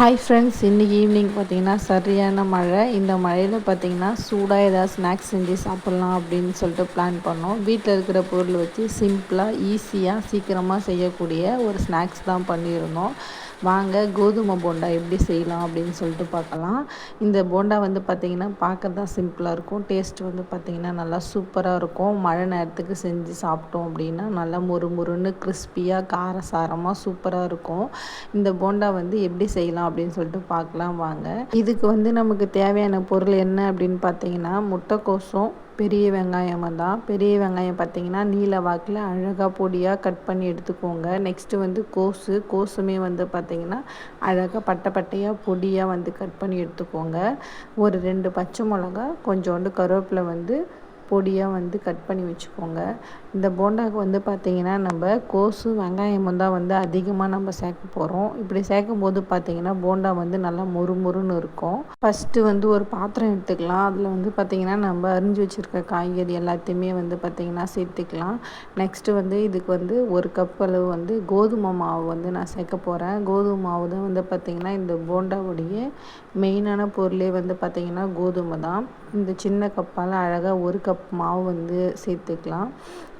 Hi friends இன்றைக்கி evening பார்த்தீங்கன்னா சரியான மழை. இந்த மழையில் பார்த்தீங்கன்னா சூடாக ஏதாவது ஸ்நாக்ஸ் செஞ்சு சாப்பிட்லாம் அப்படின்னு சொல்லிட்டு பிளான் பண்ணோம். வீட்டில் இருக்கிற பொருள் வச்சு சிம்பிளாக ஈஸியாக சீக்கிரமாக செய்யக்கூடிய ஒரு ஸ்நாக்ஸ் தான் பண்ணியிருந்தோம். வாங்க கோதுமை போண்டா எப்படி செய்யலாம் அப்படின்னு சொல்லிட்டு பார்க்கலாம். இந்த போண்டா வந்து பார்த்திங்கன்னா பார்க்க தான் சிம்பிளாக இருக்கும். டேஸ்ட் வந்து பார்த்திங்கன்னா நல்லா சூப்பராக இருக்கும். மழை நேரத்துக்கு செஞ்சு சாப்பிட்டோம் அப்படின்னா நல்லா மொறு மொறுன்னு கிறிஸ்பியாக காரசாரமாக சூப்பராக இருக்கும். இந்த போண்டா வந்து எப்படி செய்யலாம் அப்படின்னு சொல்லிட்டு பார்க்கலாம் வாங்க. இதுக்கு வந்து நமக்கு தேவையான பொருள் என்ன அப்படின்னு பார்த்தீங்கன்னா முட்டைக்கோசம் பெரிய வெங்காயமாக தான் பெரிய வெங்காயம் பார்த்தீங்கன்னா நீல வாக்கில் அழகாக பொடியாக கட் பண்ணி எடுத்துக்கோங்க. நெக்ஸ்ட்டு வந்து கோஸு கோஸுமே வந்து பார்த்திங்கன்னா அழகாக பட்டை பட்டையாக பொடியாக வந்து கட் பண்ணி எடுத்துக்கோங்க. ஒரு ரெண்டு பச்சை மிளகா கொஞ்சோண்டு கருவேப்பிலை வந்து பொடியாக வந்து கட் பண்ணி வச்சுக்கோங்க. இந்த போண்டாவுக்கு வந்து பார்த்திங்கன்னா நம்ம கோசு வெங்காயமும் தான் வந்து அதிகமாக நம்ம சேர்க்க போகிறோம் இப்படி சேர்க்கும் போது பார்த்திங்கன்னா போண்டா வந்து நல்லா மொறு மொறுன்னு இருக்கும். ஃபஸ்ட்டு வந்து ஒரு பாத்திரம் எடுத்துக்கலாம். அதில் வந்து பார்த்திங்கன்னா நம்ம அரிஞ்சு வச்சுருக்க காய்கறி எல்லாத்தையுமே வந்து பார்த்திங்கன்னா சேர்த்துக்கலாம். நெக்ஸ்ட்டு வந்து இதுக்கு வந்து ஒரு கப் அளவு வந்து கோதுமை மாவு வந்து நான் சேர்க்க போகிறேன் கோதுமை மாவு தான் வந்து பார்த்திங்கன்னா இந்த போண்டாவுடைய மெயினான பொருளே வந்து பார்த்திங்கன்னா கோதுமை தான். இந்த சின்ன கப்பால் அழகாக ஒரு கப் மாவு வந்து சேர்த்துக்கலாம்.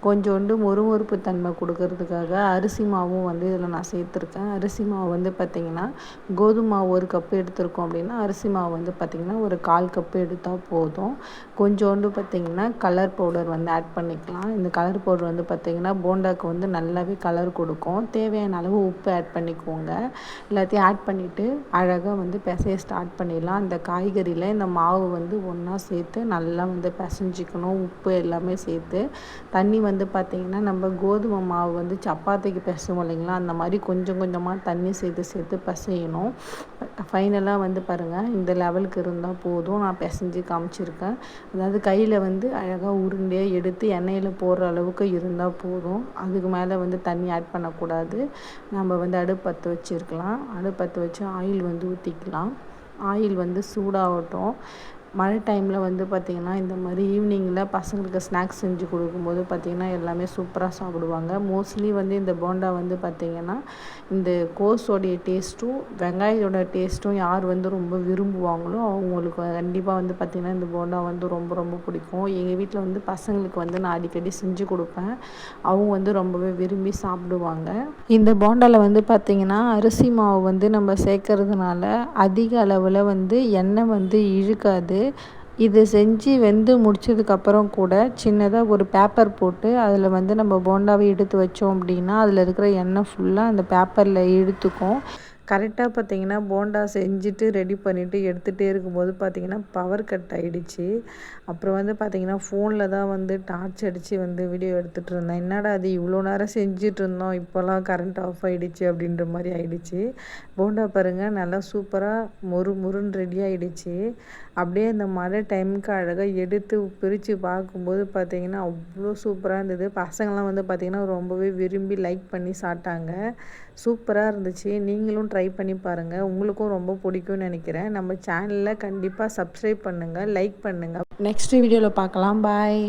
கொஞ்சோண்டு மொறுமொறுப்பு தன்மை கொடுக்கறதுக்காக அரிசி மாவும் வந்து இதில் நான் சேர்த்துருக்கேன். அரிசி மாவு வந்து பார்த்திங்கன்னா கோதுமை மாவு ஒரு கப்பு எடுத்திருக்கோம் அப்படின்னா அரிசி மாவு வந்து பார்த்திங்கன்னா ஒரு கால் கப்பு எடுத்தால் போதும். கொஞ்சோண்டு பார்த்திங்கன்னா கலர் பவுடர் வந்து ஆட் பண்ணிக்கலாம். இந்த கலர் பவுடர் வந்து பார்த்திங்கன்னா போண்டாக்கு வந்து நல்லாவே கலர் கொடுக்கும். தேவையான அளவு உப்பு ஆட் பண்ணிக்கோங்க. எல்லாத்தையும் ஆட் பண்ணிவிட்டு அழகாக வந்து பிசைய ஸ்டார்ட் பண்ணிடலாம். அந்த காய்கறியில் இந்த மாவு வந்து ஒன்றா சேர்த்து நல்லா வந்து பிசைஞ்சிக்கணும். உப்பு எல்லாமே சேர்த்து தண்ணி வந்து பார்த்திங்கன்னா நம்ம கோதுமை மாவு வந்து சப்பாத்திக்கு பிசைவோம் இல்லைங்களா? அந்த மாதிரி கொஞ்சம் கொஞ்சமாக தண்ணி சேர்த்து சேர்த்து பிசையணும். ஃபைனலாக வந்து பாருங்கள் இந்த லெவலுக்கு இருந்தால் போதும். நான் பிசைஞ்சு காமிச்சிருக்கேன். அதாவது கையில் வந்து அழகாக உருண்டையாக எடுத்து எண்ணெயில் போடுற அளவுக்கு இருந்தால் போதும். அதுக்கு மேலே வந்து தண்ணி ஆட் பண்ணக்கூடாது. நம்ம வந்து அடுப்பு பற்ற வச்சுருக்கலாம். அடுப்பு பற்ற வச்சு ஆயில் வந்து ஊற்றிக்கலாம் ஆயில் வந்து சூடாகட்டும். மழை டைமில் வந்து பார்த்திங்கன்னா இந்த மாதிரி ஈவினிங்கில் பசங்களுக்கு ஸ்நாக்ஸ் செஞ்சு கொடுக்கும்போது பார்த்திங்கன்னா எல்லாமே சூப்பராக சாப்பிடுவாங்க. மோஸ்ட்லி வந்து இந்த போண்டா வந்து பார்த்திங்கன்னா இந்த கோஸோடைய டேஸ்ட்டும் வெங்காயத்தோட டேஸ்ட்டும் யார் வந்து ரொம்ப விரும்புவாங்களோ அவங்களுக்கு கண்டிப்பாக வந்து பார்த்திங்கன்னா இந்த போண்டா வந்து ரொம்ப ரொம்ப பிடிக்கும். எங்கள் வீட்டில் வந்து பசங்களுக்கு வந்து நான் அடிக்கடி செஞ்சு கொடுப்பேன். அவங்க வந்து ரொம்பவே விரும்பி சாப்பிடுவாங்க. இந்த போண்டாவில் வந்து பார்த்திங்கன்னா அரிசி மாவு வந்து நம்ம சேர்க்கறதுனால அதிக அளவில் வந்து எண்ணெய் வந்து இழுக்காது. இது செஞ்சு வெந்து முடிச்சதுக்கப்புறம் கூட சின்னதாக ஒரு பேப்பர் போட்டு அதில் வந்து நம்ம போண்டாவை எடுத்து வச்சோம் அப்படின்னா அதில் இருக்கிற எண்ணெய் ஃபுல்லாக அந்த பேப்பரில் இழுத்துக்கும். கரெக்டாக பார்த்தீங்கன்னா போண்டா செஞ்சுட்டு ரெடி பண்ணிவிட்டு எடுத்துகிட்டே இருக்கும்போது பார்த்திங்கன்னா பவர் கட் ஆகிடுச்சு அப்புறம் வந்து பார்த்திங்கன்னா ஃபோனில் தான் வந்து டார்ச் அடித்து வந்து வீடியோ எடுத்துகிட்டு இருந்தேன். என்னடா அது இவ்வளோ நேரம் செஞ்சுட்டு இருந்தோம் இப்போல்லாம் கரண்ட் ஆஃப் ஆகிடுச்சு அப்படின்ற மாதிரி ஆகிடுச்சு போண்டா பாருங்கள் நல்லா சூப்பராக மொறு முருன்னு ரெடி ஆகிடுச்சு அப்படியே அந்த மழை டைமுக்கு அழகாக எடுத்து பிரித்து பார்க்கும்போது பார்த்திங்கன்னா அவ்வளோ சூப்பராக இருந்தது. பசங்களாம் வந்து பார்த்திங்கன்னா ரொம்பவே விரும்பி லைக் பண்ணி சாப்பிட்டாங்க. சூப்பராக இருந்துச்சு. நீங்களும் ட்ரை பண்ணி பாருங்கள் உங்களுக்கும் ரொம்ப பிடிக்கும்னு நினைக்கிறேன். நம்ம சேனலில் கண்டிப்பாக சப்ஸ்கிரைப் பண்ணுங்கள் லைக் பண்ணுங்கள் நெக்ஸ்ட் வீடியோவில் பார்க்கலாம். பாய்